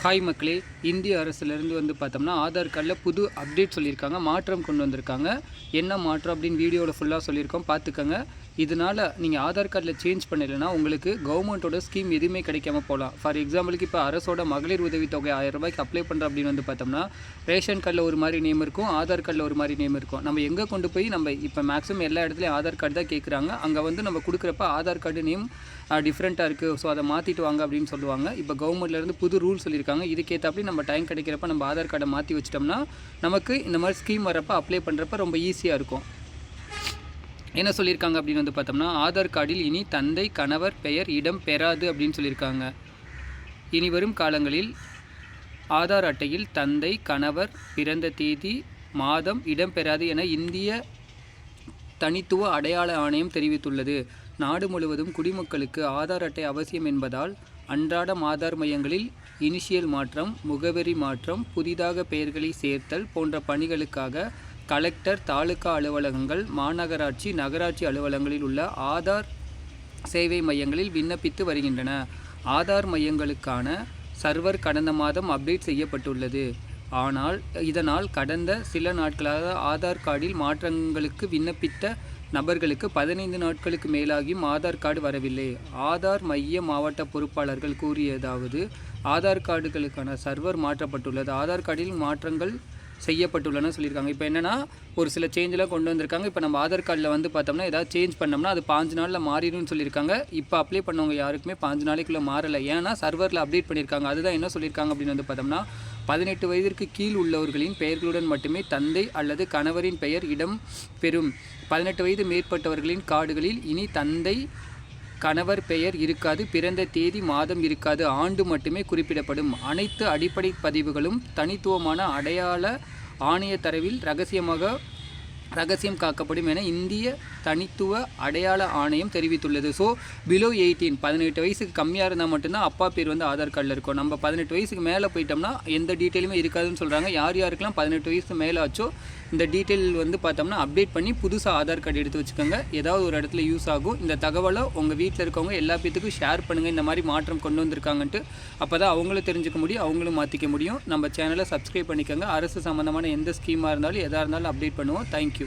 Hi மக்களே இந்திய அரசுலேருந்து வந்து பார்த்தோம்னா ஆதார் கார்டில் புது அப்டேட் சொல்லியிருக்காங்க மாற்றம் கொண்டு வந்திருக்காங்க. என்ன மாற்றம் அப்படின்னு வீடியோவில் ஃபுல்லாக சொல்லியிருக்கோம் பார்த்துக்கோங்க. இதனால் நீங்கள் ஆதார் கார்டில் சேஞ்ச் பண்ணலைன்னா உங்களுக்கு கவர்மெண்ட்டோட ஸ்கீம் எதுவுமே கிடைக்காம போகலாம். ஃபார் எக்ஸாம்பிளுக்கு இப்போ அரசோட மகளிர் உதவித்தொகை ஆயிரம் ரூபாய்க்கு அப்ளை பண்ணுற அப்படின்னு வந்து பார்த்தோம்னா ரேஷன் கார்டில் ஒரு மாதிரி நேம் இருக்கும் ஆதார் கார்டில் ஒரு மாதிரி நேம் இருக்கும். நம்ம எங்கே கொண்டு போய் நம்ம இப்போ மேக்ஸிமம் எல்லா இடத்துலையும் ஆதார் கார்டு தான் கேட்குறாங்க அங்கே வந்து நம்ம கொடுக்குறப்ப ஆதார் கார்டு நேம் டிஃப்ரெண்ட்டாக இருக்குது ஸோ அதை மாற்றிட்டு வாங்க அப்படின்னு சொல்லுவாங்க. இப்போ கவர்மெண்ட்லேருந்து புது ரூல் சொல்லியிருக்காங்க. இதுக்கேற்றாப்படி நம்ம டைம் கிடைக்கிறப்ப நம்ம ஆதார் கார்டை மாற்றி வச்சிட்டோம்னா நமக்கு இந்த மாதிரி ஸ்கீம் வரப்போ அப்ளை பண்ணுறப்ப ரொம்ப ஈஸியாக இருக்கும். என்ன சொல்லியிருக்காங்க அப்படின்னு வந்து பார்த்தோம்னா ஆதார் கார்டில் இனி தந்தை கணவர் பெயர் இடம் பெறாது அப்படின்னு சொல்லியிருக்காங்க. இனி வரும் காலங்களில் ஆதார் அட்டையில் தந்தை கணவர் பிறந்த தேதி மாதம் இடம் பெறாது என இந்திய தனித்துவ அடையாள ஆணையம் தெரிவித்துள்ளது. நாடு முழுவதும் குடிமக்களுக்கு ஆதார் அட்டை அவசியம் என்பதால் அன்றாடம் ஆதார் மையங்களில் இனிஷியல் மாற்றம் முகவரி மாற்றம் புதிதாக பெயர்களை சேர்த்தல் போன்ற பணிகளுக்காக கலெக்டர் தாலுகா அலுவலகங்கள் மாநகராட்சி நகராட்சி அலுவலகங்களில் உள்ள ஆதார் சேவை மையங்களில் விண்ணப்பித்து வருகின்றன. ஆதார் மையங்களுக்கான சர்வர் கடந்த மாதம் அப்டேட் செய்யப்பட்டுள்ளது. ஆனால் இதனால் கடந்த சில நாட்களாக ஆதார் கார்டில் மாற்றங்களுக்கு விண்ணப்பித்த நபர்களுக்கு பதினைந்து நாட்களுக்கு மேலாகியும் ஆதார் கார்டு வரவில்லை. ஆதார் மைய மாவட்ட பொறுப்பாளர்கள் கூறியதாவது ஆதார் கார்டுகளுக்கான சர்வர் மாற்றப்பட்டுள்ளது. ஆதார் கார்டில் மாற்றங்கள் செய்யப்பட்டுள்ளன சொல்லியிருக்காங்க. இப்போ என்னென்னா ஒரு சில சேஞ்செலாம் கொண்டு வந்திருக்காங்க. இப்போ நம்ம ஆதார் கார்டில் வந்து பார்த்தோம்னா ஏதாவது சேஞ்ச் பண்ணோம்னா அது பாஞ்சு நாளில் மாறிடும்னு சொல்லியிருக்காங்க. இப்போ அப்ளை பண்ணவங்க யாருக்குமே பாஞ்சு நாளைக்குள்ளே மாறலை. ஏன்னா சர்வரில் அப்டேட் பண்ணியிருக்காங்க. அதுதான் என்ன சொல்லியிருக்காங்க அப்படின்னு வந்து பார்த்தோம்னா பதினெட்டு வயதிற்கு கீழ் உள்ளவர்களின் பெயர்களுடன் மட்டுமே தந்தை அல்லது கணவரின் பெயர் இடம் பெறும். பதினெட்டு வயது மேற்பட்டவர்களின் கார்டுகளில் இனி தந்தை கணவர் பெயர் இருக்காது பிறந்த தேதி மாதம் இருக்காது ஆண்டு மட்டுமே குறிப்பிடப்படும். அனைத்து அடிப்படை பதிவுகளும் தனித்துவமான அடையாள ஆணைய தரவில் ரகசியமாக ரகசியம் காக்கப்படும் என இந்திய தனித்துவ அடையாள ஆணையம் தெரிவித்துள்ளது. ஸோ பிலோ எயிட்டீன் பதினெட்டு வயசுக்கு கம்மியாக இருந்தால் மட்டும்தான் அப்பா பேர் வந்து ஆதார் கார்டில் இருக்கும். நம்ம பதினெட்டு வயசுக்கு மேலே போயிட்டோம்னா எந்த டீட்டெயிலுமே இருக்காதுன்னு சொல்கிறாங்க யார் யாருக்கெல்லாம் பதினெட்டு வயசு மேலே ஆச்சோ இந்த டீட்டெயில் வந்து பார்த்தோம்னா அப்டேட் பண்ணி புதுசாக ஆதார் கார்டு எடுத்து வச்சுக்கோங்க. ஏதாவது ஒரு இடத்துல யூஸ் ஆகும். இந்த தகவலை உங்கள் வீட்டில் இருக்கவங்க எல்லா பேத்துக்கும் ஷேர் பண்ணுங்கள் இந்த மாதிரி மாற்றம் கொண்டு வந்திருக்காங்கன்ட்டு அப்போ தான் அவங்களும் தெரிஞ்சுக்க முடியும் அவங்களும் மாற்றிக்க முடியும். நம்ம சேனலை சப்ஸ்கிரைப் பண்ணிக்கோங்க. அரசு சம்மந்தமான எந்த ஸ்கீமாக இருந்தாலும் எதாக இருந்தாலும் அப்டேட் பண்ணுவோம். தேங்க்யூ